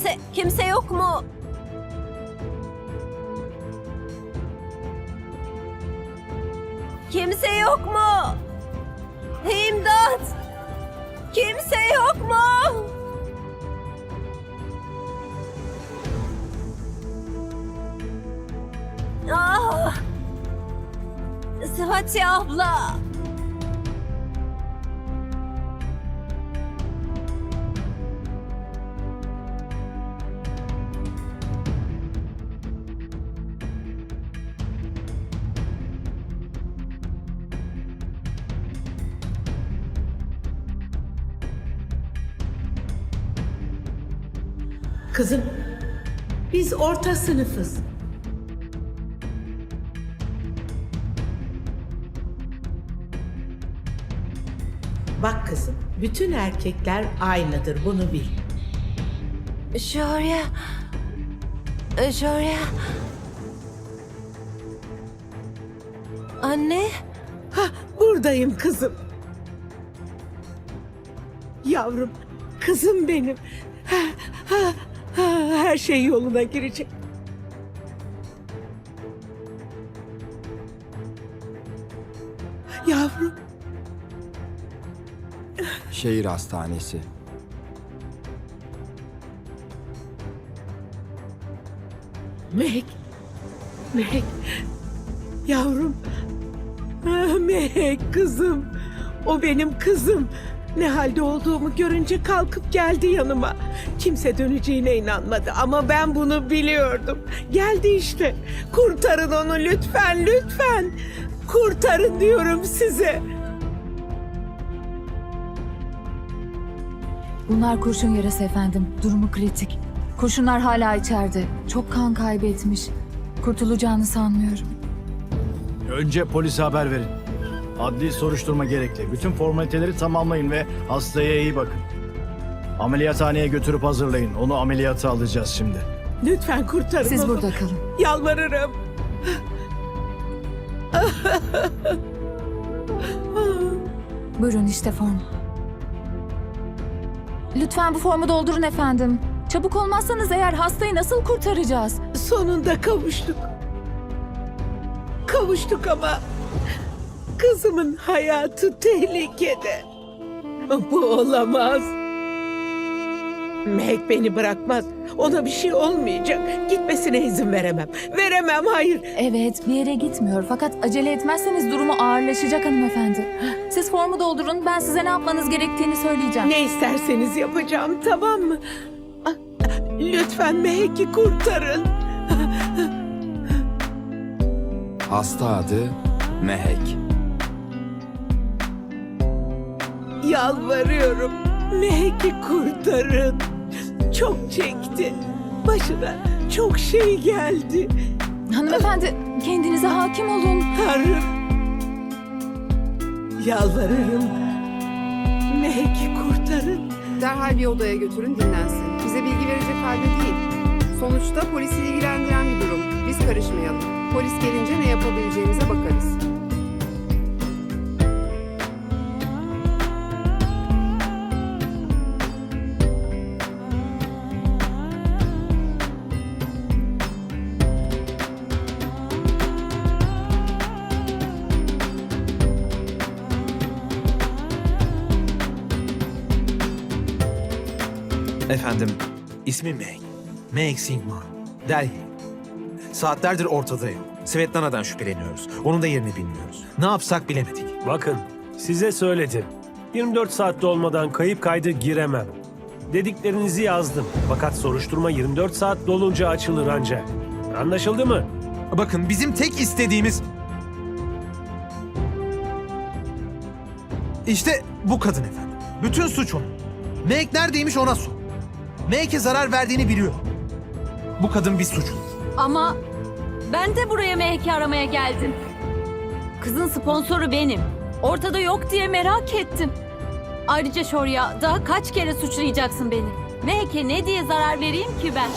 Kimse, kimse yok mu? Kimse yok mu? İmdat! Kimse yok mu? Ah! Sıhhati abla! Kızım, biz orta sınıfız. Bak kızım, bütün erkekler aynıdır, bunu bil. Şorya. Şorya. Anne. Hah, buradayım kızım. Yavrum, kızım benim. Ha, ha, ha, her şey yoluna girecek. Yavrum, Şehir hastanesi. Meg. Meg. Yavrum. Ah, Meg kızım. O benim kızım. Ne halde olduğumu görünce kalkıp geldi yanıma. Kimse döneceğine inanmadı ama ben bunu biliyordum. Geldi işte. Kurtarın onu lütfen, lütfen. Kurtarın diyorum size. Bunlar kurşun yarası efendim. Durumu kritik. Kurşunlar hala içeride. Çok kan kaybetmiş. Kurtulacağını sanmıyorum. Önce polise haber verin. Adli soruşturma gerekli. Bütün formaliteleri tamamlayın ve hastaya iyi bakın. Ameliyathaneye götürüp hazırlayın. Onu ameliyata alacağız şimdi. Lütfen kurtarın Siz onu. burada kalın. Yalvarırım. Buyurun işte form. Lütfen bu formu doldurun efendim. Çabuk olmazsanız eğer hastayı nasıl kurtaracağız? Sonunda kavuştuk. Kavuştuk ama kızımın hayatı tehlikede. Bu olamaz. Meg beni bırakmaz. Ona bir şey olmayacak. Gitmesine izin veremem. Veremem hayır. Evet, bir yere gitmiyor. Fakat acele etmezseniz durumu ağırlaşacak hanımefendi. Siz formu doldurun, ben size ne yapmanız gerektiğini söyleyeceğim. Ne isterseniz yapacağım tamam mı? Ah, Lütfen Meg'i kurtarın. Hasta adı Mehek. Yalvarıyorum. Meg'i kurtarın. Çok çekti. Başına çok şey geldi. Hanımefendi, kendinize hakim olun. Tanrım. Yalvarırım. Meg'i kurtarın. Derhal bir odaya götürün dinlensin. Bize bilgi verecek halde değil. Sonuçta polisi ilgilendiren bir durum. Biz karışmayalım. Polis gelince ne yapabileceğimize bakarız. Efendim, ismi Meg. Meg Singman. Delhi. Saatlerdir ortadayım. Svetlana'dan şüpheleniyoruz. Onun da yerini bilmiyoruz. Ne yapsak bilemedik. Bakın, size söyledim. 24 saatte olmadan kayıp kaydı giremem. Dediklerinizi yazdım. Fakat soruşturma 24 saat dolunca açılır ancak. Anlaşıldı mı? Bakın bizim tek istediğimiz... İşte bu kadın efendim. Bütün suç onun. Meg neredeymiş ona sor. Meg'e zarar verdiğini biliyor. Bu kadın bir suçlu. Ama ben de buraya Mehki aramaya geldim. Kızın sponsoru benim. Ortada yok diye merak ettim. Ayrıca Şorya daha kaç kere suçlayacaksın beni? Mehke ne diye zarar vereyim ki ben?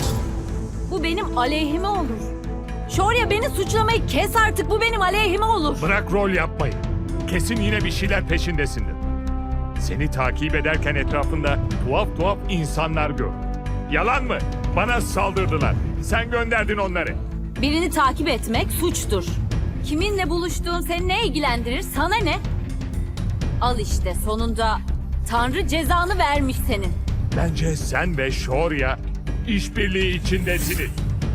Bu benim aleyhime olur. Şorya beni suçlamayı kes artık bu benim aleyhime olur. Bırak rol yapmayı. Kesin yine bir şeyler peşindesindir. Seni takip ederken etrafında tuhaf tuhaf insanlar gör. Yalan mı? Bana saldırdılar. Sen gönderdin onları. Birini takip etmek suçtur. Kiminle buluştuğun seni ne ilgilendirir? Sana ne? Al işte sonunda Tanrı cezanı vermiş senin. Bence sen ve Şorya işbirliği içindesiniz.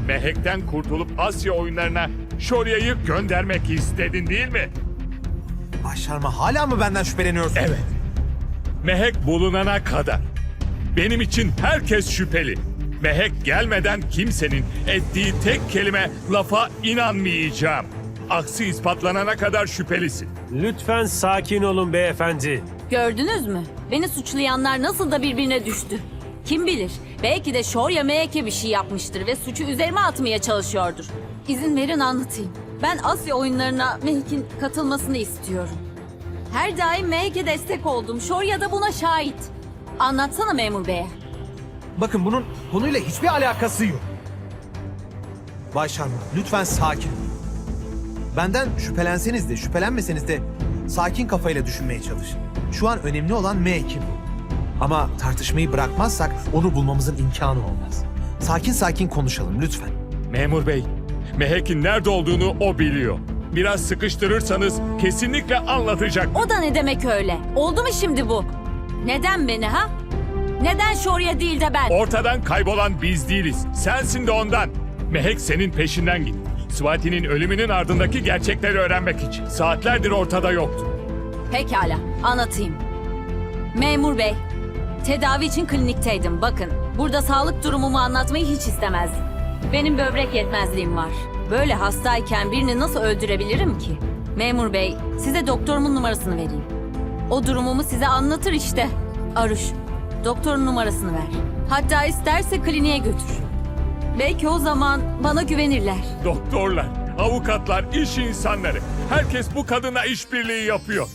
Mehek'ten kurtulup Asya oyunlarına Şorya'yı göndermek istedin değil mi? Başarma hala mı benden şüpheleniyorsun? Evet. Mehek bulunana kadar. Benim için herkes şüpheli. Mehek gelmeden kimsenin ettiği tek kelime lafa inanmayacağım. Aksi ispatlanana kadar şüphelisin. Lütfen sakin olun beyefendi. Gördünüz mü? Beni suçlayanlar nasıl da birbirine düştü. Kim bilir? Belki de Şorya Mehek'e bir şey yapmıştır ve suçu üzerime atmaya çalışıyordur. İzin verin anlatayım. Ben Asya oyunlarına Mehek'in katılmasını istiyorum. Her daim Mehek'e destek oldum. Şorya da buna şahit. Anlatsana memur beye. Bakın bunun konuyla hiçbir alakası yok. Bay Sharma lütfen sakin. olun. Benden şüphelenseniz de şüphelenmeseniz de sakin kafayla düşünmeye çalışın. Şu an önemli olan M kim? Ama tartışmayı bırakmazsak onu bulmamızın imkanı olmaz. Sakin sakin konuşalım lütfen. Memur bey, Mehek'in nerede olduğunu o biliyor. Biraz sıkıştırırsanız kesinlikle anlatacak. O da ne demek öyle? Oldu mu şimdi bu? Neden beni ha? Neden Şorya değil de ben? Ortadan kaybolan biz değiliz. Sensin de ondan. Mehek senin peşinden gitti. Swati'nin ölümünün ardındaki gerçekleri öğrenmek için. Saatlerdir ortada yoktu. Pekala, anlatayım. Memur bey, tedavi için klinikteydim. Bakın, burada sağlık durumumu anlatmayı hiç istemezdim. Benim böbrek yetmezliğim var. Böyle hastayken birini nasıl öldürebilirim ki? Memur bey, size doktorumun numarasını vereyim. O durumumu size anlatır işte. Aruş, doktorun numarasını ver. Hatta isterse kliniğe götür. Belki o zaman bana güvenirler. Doktorlar, avukatlar, iş insanları. Herkes bu kadına işbirliği yapıyor.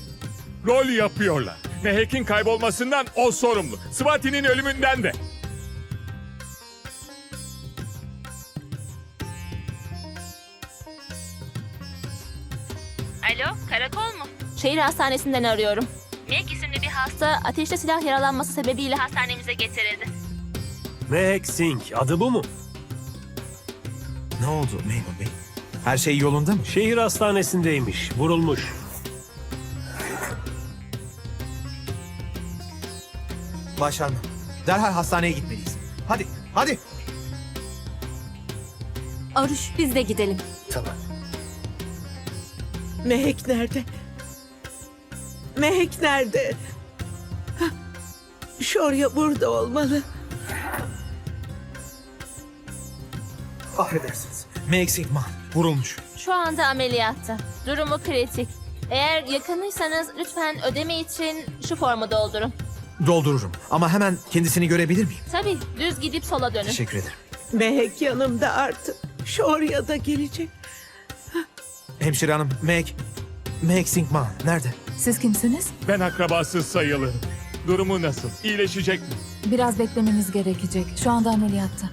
Rol yapıyorlar. Mehek'in kaybolmasından o sorumlu. Swati'nin ölümünden de. Şehir hastanesinden arıyorum. Meg isimli bir hasta ateşte silah yaralanması sebebiyle hastanemize getirildi. Mehek Singh adı bu mu? Ne oldu memur bey? Her şey yolunda mı? Şehir hastanesindeymiş. Vurulmuş. Bay Sharma derhal hastaneye gitmeliyiz. Hadi hadi. Aruş, biz de gidelim. Mehek nerede? Mehek nerede? Şorya burada olmalı. Affedersiniz. Meg Sigma vurulmuş. Şu anda ameliyatta. Durumu kritik. Eğer yakınıysanız lütfen ödeme için şu formu doldurun. Doldururum ama hemen kendisini görebilir miyim? Tabii, düz gidip sola dönün. Teşekkür ederim. Mehek yanımda artık. Şorya da gelecek. Hemşire hanım Meg. Meg Sigma nerede? Siz kimsiniz? Ben akrabası sayılırım. Durumu nasıl? İyileşecek mi? Biraz beklemeniz gerekecek. Şu anda ameliyatta.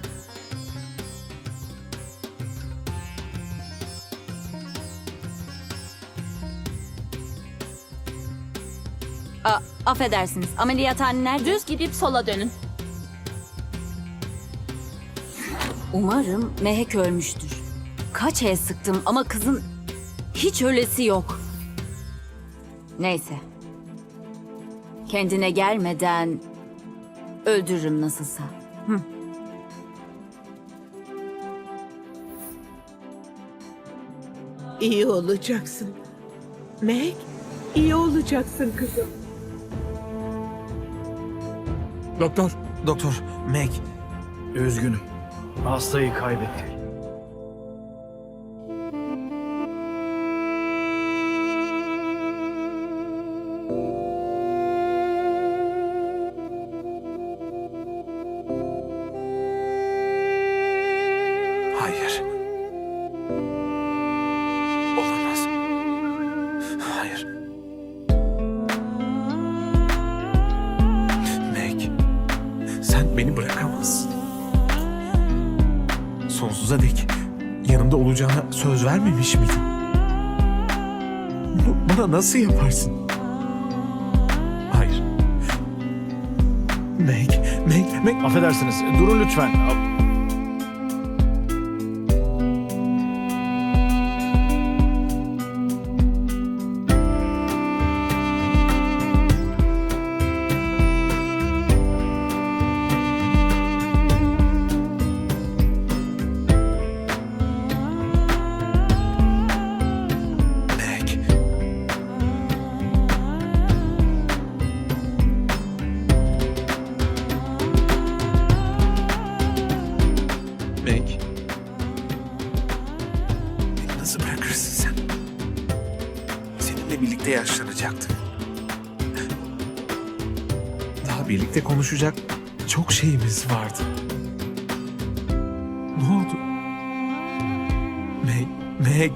A, affedersiniz, ameliyathane nerede? Düz gidip sola dönün. Umarım Mehek ölmüştür. Kaç el sıktım ama kızın hiç ölesi yok. Neyse. Kendine gelmeden öldürürüm nasılsa. İyi olacaksın. Mehek, iyi olacaksın kızım. Doktor, Doktor Meg. Üzgünüm. Hastayı kaybettik. Beni bırakamazsın. Sonsuza dek yanımda olacağına söz vermemiş miydin? Bu- Buna nasıl yaparsın? Hayır. Meg, Meg, Meg. Affedersiniz. Durun lütfen. Meg. Beni nasıl bırakırsın sen? Seninle birlikte yaşlanacaktık. Daha birlikte konuşacak çok şeyimiz vardı. Ne oldu? Meg, Meg.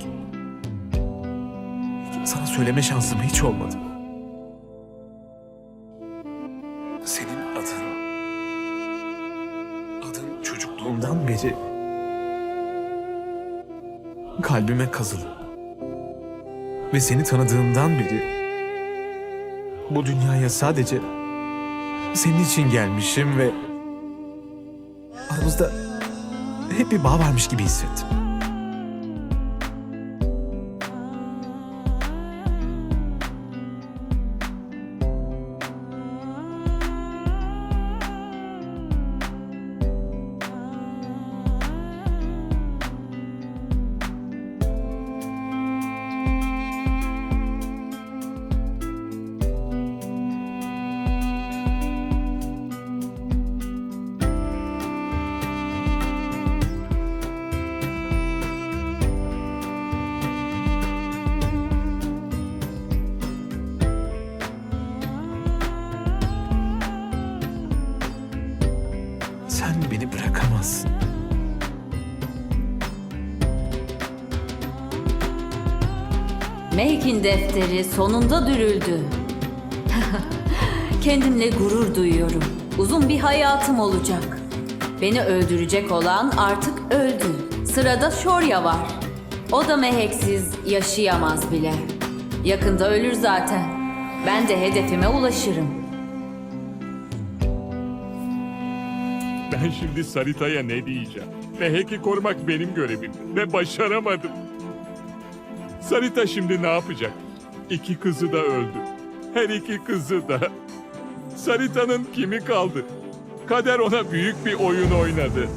Sana söyleme şansım hiç olmadı. Senin adın... Adın çocukluğumdan beri... Kalbime kazılı. Ve seni tanıdığımdan beri... Bu dünyaya sadece... Senin için gelmişim ve... Aramızda... Hep bir bağ varmış gibi hissettim. Mehek'in defteri sonunda dürüldü. Kendimle gurur duyuyorum. Uzun bir hayatım olacak. Beni öldürecek olan artık öldü. Sırada Şorya var. O da Mehek'siz yaşayamaz bile. Yakında ölür zaten. Ben de hedefime ulaşırım. Ben şimdi Sarita'ya ne diyeceğim? Mehek'i korumak benim görevim ve başaramadım. Sarita şimdi ne yapacak? İki kızı da öldü. Her iki kızı da. Sarita'nın kimi kaldı? Kader ona büyük bir oyun oynadı.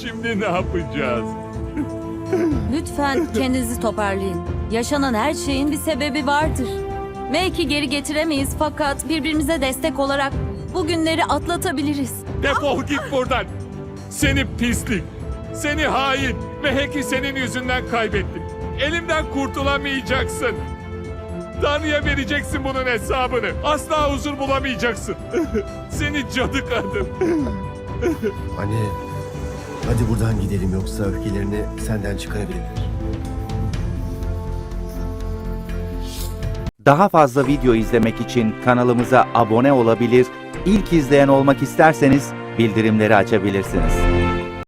Şimdi ne yapacağız? Lütfen kendinizi toparlayın. Yaşanan her şeyin bir sebebi vardır. Belki geri getiremeyiz fakat birbirimize destek olarak bu günleri atlatabiliriz. Defol git buradan. Seni pislik. Seni hain. Mehek'i senin yüzünden kaybettim. Elimden kurtulamayacaksın. Tanrı'ya vereceksin bunun hesabını. Asla huzur bulamayacaksın. Seni cadı kadın. Anne, hadi buradan gidelim yoksa öfkelerini senden çıkarabilirler. Daha fazla video izlemek için kanalımıza abone olabilir, ilk izleyen olmak isterseniz bildirimleri açabilirsiniz.